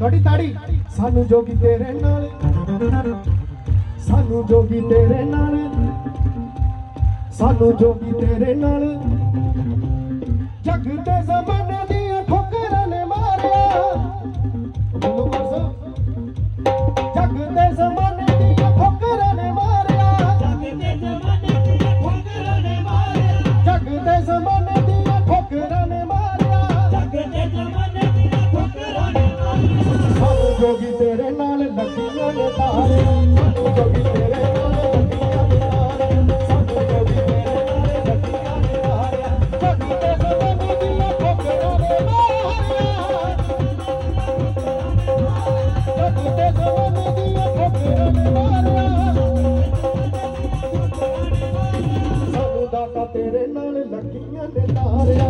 ਤੁਹਾਡੀ ਤਾੜੀ। ਸਾਨੂੰ ਜੋਗੀ ਤੇਰੇ ਨਾਲ। ਸਾਨੂੰ ਜੋਗੀ ਤੇਰੇ ਨਾਲ। ਸਾਨੂੰ ਜੋਗੀ ਤੇਰੇ ਨਾਲ। ਜੱਗ ਤੇ ਜ਼ਮਾਨੇ ਜੋਗੀ ਤੇਰੇ ਨਾਲ ਲੱਗੀਆਂ ਨੇ ਤਾਰੇ। ਸਾਨੂੰ ਜੋਗੀ ਤੇਰੇ ਨਾਲ ਲੱਗੀਆਂ ਨੇ ਤਾਰੇ। ਸਾਨੂੰ ਜੋਗੀ ਤੇਰੇ ਨਾਲ ਲੱਗੀਆਂ ਨੇ ਤਾਰੇ। ਜੱਗ ਤੇ ਜ਼ਮਾਨੇ ਦੀਆਂ ਠੋਕਰਾਂ ਨੇ ਮਾਰਿਆ ਜੱਗ ਤੇ ਜ਼ਮਾਨੇ ਦੀਆਂ ਠੋਕਰਾਂ ਨੇ ਮਾਰਿਆ ਸਾਨੂੰ ਦਾਤਾ ਤੇਰੇ ਨਾਲ ਲੱਗੀਆਂ ਨੇ ਤਾਰਿਆ।